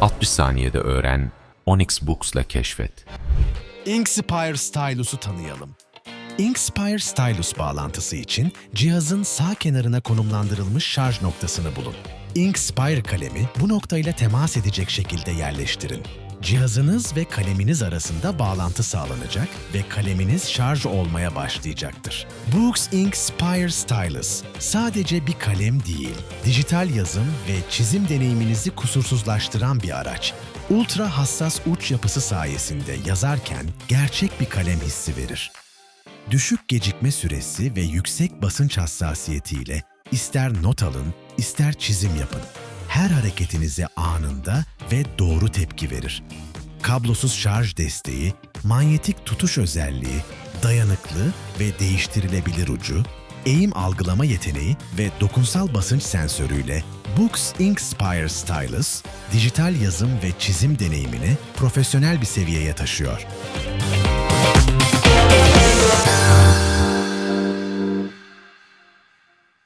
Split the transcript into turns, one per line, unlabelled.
60 saniyede öğren, Onyx Books'la keşfet.
Inkspire Stylus'u tanıyalım. Inkspire Stylus bağlantısı için cihazın sağ kenarına konumlandırılmış şarj noktasını bulun. Inkspire kalemi bu noktayla temas edecek şekilde yerleştirin. Cihazınız ve kaleminiz arasında bağlantı sağlanacak ve kaleminiz şarj olmaya başlayacaktır. Books Inkspire Stylus sadece bir kalem değil, dijital yazım ve çizim deneyiminizi kusursuzlaştıran bir araç. Ultra hassas uç yapısı sayesinde yazarken gerçek bir kalem hissi verir. Düşük gecikme süresi ve yüksek basınç hassasiyetiyle ister not alın, ister çizim yapın. Her hareketinize anında ve doğru tepki verir. Kablosuz şarj desteği, manyetik tutuş özelliği, dayanıklı ve değiştirilebilir ucu, eğim algılama yeteneği ve dokunsal basınç sensörüyle Books Inkspire Stylus, dijital yazım ve çizim deneyimini profesyonel bir seviyeye taşıyor.